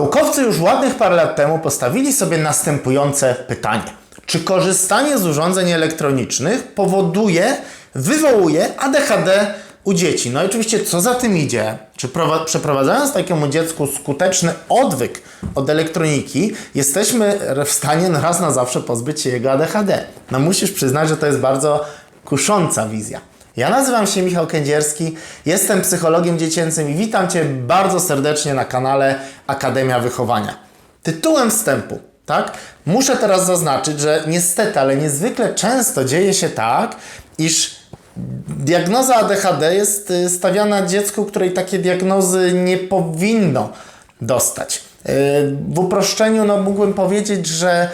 Naukowcy już ładnych parę lat temu postawili sobie następujące pytanie. Czy korzystanie z urządzeń elektronicznych powoduje, wywołuje ADHD u dzieci? No i oczywiście, co za tym idzie? Czy prowa- przeprowadzając takiemu dziecku skuteczny odwyk od elektroniki, jesteśmy w stanie raz na zawsze pozbyć się jego ADHD? No musisz przyznać, że to jest bardzo kusząca wizja. Ja nazywam się Michał Kędzierski, jestem psychologiem dziecięcym i witam Cię bardzo serdecznie na kanale Akademia Wychowania. Tytułem wstępu, tak? Muszę teraz zaznaczyć, że niestety, ale niezwykle często dzieje się tak, iż diagnoza ADHD jest y, stawiana dziecku, której takie diagnozy nie powinno dostać. Y, W uproszczeniu no, mógłbym powiedzieć, że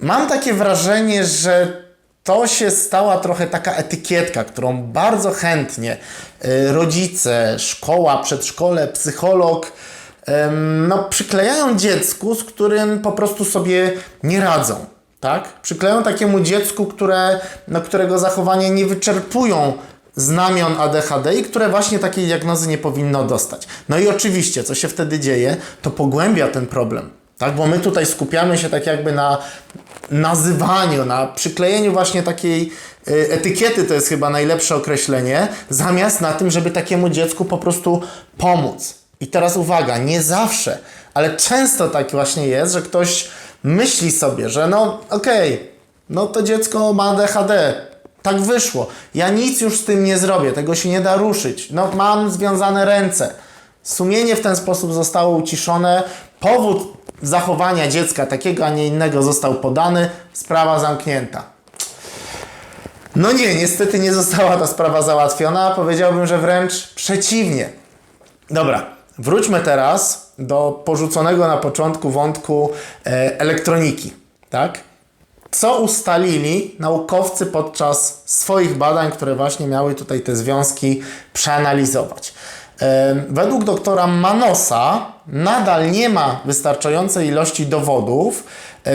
mam takie wrażenie, że to się stała trochę taka etykietka, którą bardzo chętnie y, rodzice, szkoła, przedszkole, psycholog no, przyklejają dziecku, z którym po prostu sobie nie radzą. Tak? Przykleją takiemu dziecku, które, no, którego zachowania nie wyczerpują znamion ADHD i które właśnie takiej diagnozy nie powinno dostać. No i oczywiście, co się wtedy dzieje, to pogłębia ten problem. Tak, bo my tutaj skupiamy się tak jakby na nazywaniu, na przyklejeniu właśnie takiej y, etykiety, to jest chyba najlepsze określenie, zamiast na tym, żeby takiemu dziecku po prostu pomóc. I teraz uwaga, nie zawsze, ale często tak właśnie jest, że ktoś myśli sobie, że no okej, no to dziecko ma ADHD, tak wyszło, ja nic już z tym nie zrobię, tego się nie da ruszyć, no mam związane ręce. Sumienie w ten sposób zostało uciszone, powód zachowania dziecka takiego, a nie innego został podany, sprawa zamknięta. No nie, niestety nie została ta sprawa załatwiona, powiedziałbym, że wręcz przeciwnie. Dobra, wróćmy teraz do porzuconego na początku wątku e, elektroniki, tak? Co ustalili naukowcy podczas swoich badań, które właśnie miały tutaj te związki przeanalizować? E, Według doktora Manosa nadal nie ma wystarczającej ilości dowodów,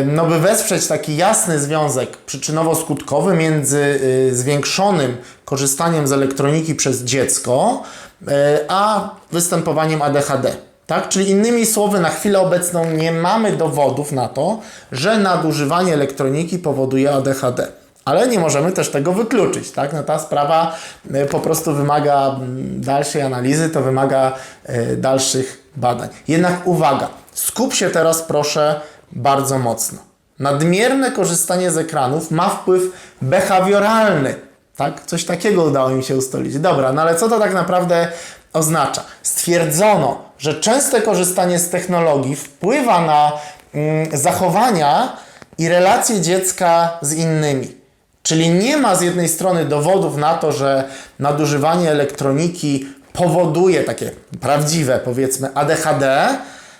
no by wesprzeć taki jasny związek przyczynowo-skutkowy między y, zwiększonym korzystaniem z elektroniki przez dziecko, e, a występowaniem ADHD. Tak? Czyli innymi słowy, na chwilę obecną nie mamy dowodów na to, że nadużywanie elektroniki powoduje ADHD. Ale nie możemy też tego wykluczyć. Tak? No ta sprawa y, po prostu wymaga dalszej analizy, to wymaga y, dalszych badań. Jednak uwaga, skup się teraz proszę bardzo mocno. Nadmierne korzystanie z ekranów ma wpływ behawioralny. Tak? Coś takiego udało mi się ustalić. Dobra, no ale co to tak naprawdę oznacza? Stwierdzono, że częste korzystanie z technologii wpływa na mm, zachowania i relacje dziecka z innymi. Czyli nie ma z jednej strony dowodów na to, że nadużywanie elektroniki powoduje takie prawdziwe, powiedzmy, ADHD,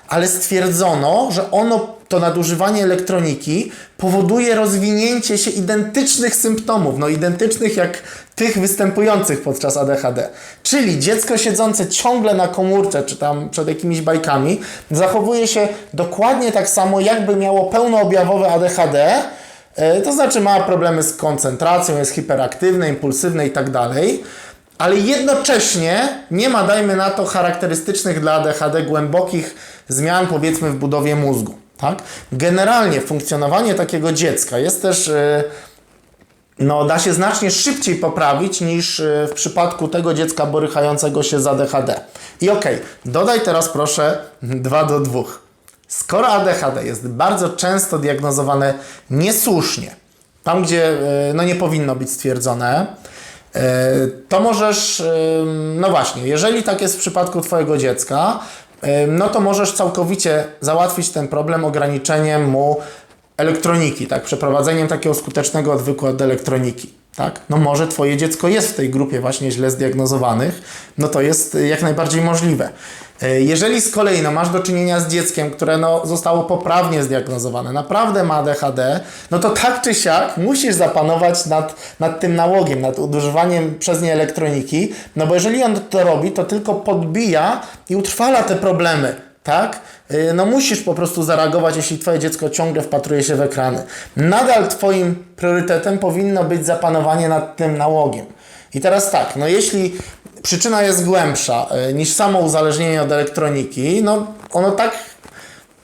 ale stwierdzono, że ono, to nadużywanie elektroniki powoduje rozwinięcie się identycznych symptomów, no identycznych jak tych występujących podczas ADHD. Czyli dziecko siedzące ciągle na komórce, czy tam przed jakimiś bajkami, zachowuje się dokładnie tak samo, jakby miało pełnoobjawowe ADHD, to znaczy ma problemy z koncentracją, jest hiperaktywne, impulsywne i tak dalej, ale jednocześnie nie ma, dajmy na to, charakterystycznych dla ADHD głębokich zmian, powiedzmy, w budowie mózgu. Tak? Generalnie funkcjonowanie takiego dziecka jest też, e, no, da się znacznie szybciej poprawić niż e, w przypadku tego dziecka borykającego się z ADHD. I okej, dodaj teraz proszę 2 do 2. Skoro ADHD jest bardzo często diagnozowane niesłusznie, tam gdzie e, no, nie powinno być stwierdzone, e, to możesz, e, no właśnie, jeżeli tak jest w przypadku Twojego dziecka, no to możesz całkowicie załatwić ten problem ograniczeniem mu elektroniki, tak, przeprowadzeniem takiego skutecznego odwyku od elektroniki. Tak? No może Twoje dziecko jest w tej grupie właśnie źle zdiagnozowanych, no to jest y, jak najbardziej możliwe. Y, Jeżeli z kolei no, masz do czynienia z dzieckiem, które no, zostało poprawnie zdiagnozowane, naprawdę ma ADHD, no to tak czy siak musisz zapanować nad, nad tym nałogiem, nad używaniem przez nie elektroniki, no bo jeżeli on to robi, to tylko podbija i utrwala te problemy tak? Y, No musisz po prostu zareagować, jeśli Twoje dziecko ciągle wpatruje się w ekrany. Nadal Twoim priorytetem powinno być zapanowanie nad tym nałogiem. I teraz tak, no jeśli przyczyna jest głębsza y, niż samo uzależnienie od elektroniki, no ono tak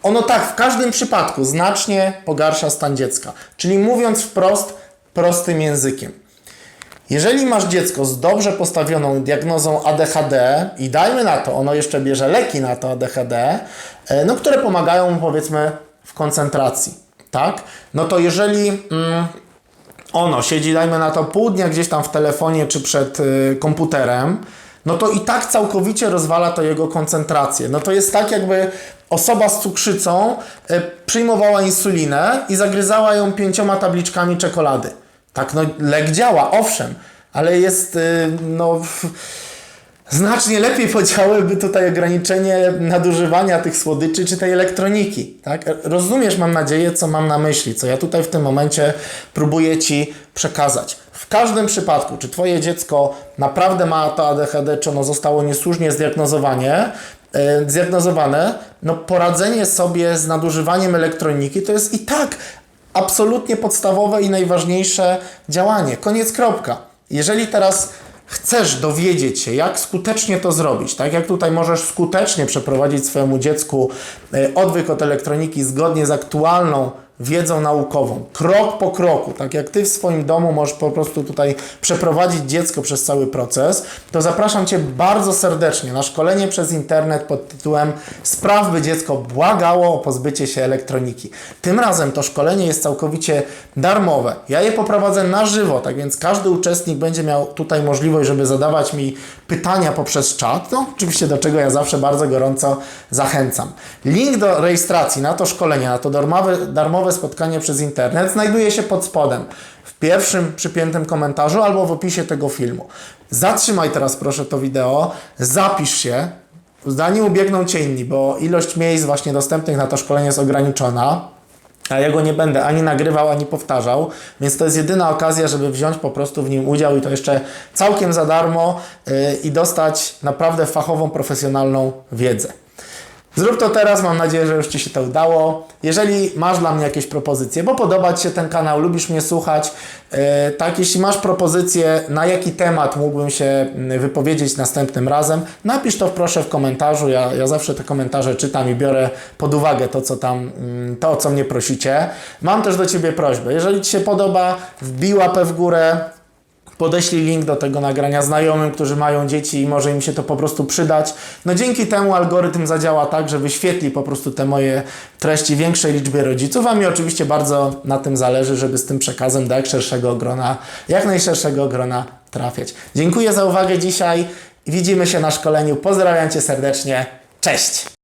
ono tak w każdym przypadku znacznie pogarsza stan dziecka. Czyli mówiąc wprost, prostym językiem. Jeżeli masz dziecko z dobrze postawioną diagnozą ADHD i dajmy na to, ono jeszcze bierze leki na to ADHD, e, no, które pomagają mu powiedzmy w koncentracji, tak? No to jeżeli mm, ono siedzi, dajmy na to pół dnia gdzieś tam w telefonie czy przed y, komputerem, no to i tak całkowicie rozwala to jego koncentrację. No to jest tak, jakby osoba z cukrzycą y, przyjmowała insulinę i zagryzała ją pięcioma tabliczkami czekolady. Tak, no lek działa, owszem, ale jest, y, no... Znacznie lepiej podziałyby tutaj ograniczenie nadużywania tych słodyczy czy tej elektroniki. Tak? Rozumiesz, mam nadzieję, co mam na myśli, co ja tutaj w tym momencie próbuję Ci przekazać. W każdym przypadku, czy Twoje dziecko naprawdę ma to ADHD, czy ono zostało niesłusznie zdiagnozowanie, e, zdiagnozowane, no poradzenie sobie z nadużywaniem elektroniki to jest i tak absolutnie podstawowe i najważniejsze działanie. Koniec, kropka. Jeżeli teraz chcesz dowiedzieć się, jak skutecznie to zrobić, tak jak tutaj możesz skutecznie przeprowadzić swojemu dziecku e, odwyk od elektroniki zgodnie z aktualną wiedzą naukową, krok po kroku, tak jak Ty w swoim domu możesz po prostu tutaj przeprowadzić dziecko przez cały proces, to zapraszam Cię bardzo serdecznie na szkolenie przez internet pod tytułem Spraw, by dziecko błagało o pozbycie się elektroniki. Tym razem to szkolenie jest całkowicie darmowe. Ja je poprowadzę na żywo, tak więc każdy uczestnik będzie miał tutaj możliwość, żeby zadawać mi pytania poprzez czat, no, oczywiście do czego ja zawsze bardzo gorąco zachęcam. Link do rejestracji na to szkolenie, na to darmowe, darmowe spotkanie przez internet znajduje się pod spodem w pierwszym przypiętym komentarzu albo w opisie tego filmu. Zatrzymaj teraz proszę to wideo, zapisz się, zanim ubiegną Cię inni, bo ilość miejsc właśnie dostępnych na to szkolenie jest ograniczona. A ja go nie będę ani nagrywał, ani powtarzał, więc to jest jedyna okazja, żeby wziąć po prostu w nim udział i to jeszcze całkiem za darmo yy, i dostać naprawdę fachową, profesjonalną wiedzę. Zrób to teraz, mam nadzieję, że już Ci się to udało. Jeżeli masz dla mnie jakieś propozycje, bo podoba Ci się ten kanał, lubisz mnie słuchać, yy, tak, jeśli masz propozycje, na jaki temat mógłbym się wypowiedzieć następnym razem, napisz to proszę w komentarzu. Ja, ja zawsze te komentarze czytam i biorę pod uwagę to, co tam, mm, to, o co mnie prosicie. Mam też do Ciebie prośbę. Jeżeli Ci się podoba, wbij łapę w górę, Podeślij link do tego nagrania znajomym, którzy mają dzieci i może im się to po prostu przydać. No dzięki temu algorytm zadziała tak, że wyświetli po prostu te moje treści większej liczbie rodziców, a mi oczywiście bardzo na tym zależy, żeby z tym przekazem do jak szerszego grona, jak najszerszego grona trafiać. Dziękuję za uwagę dzisiaj widzimy się na szkoleniu. Pozdrawiam Cię serdecznie. Cześć!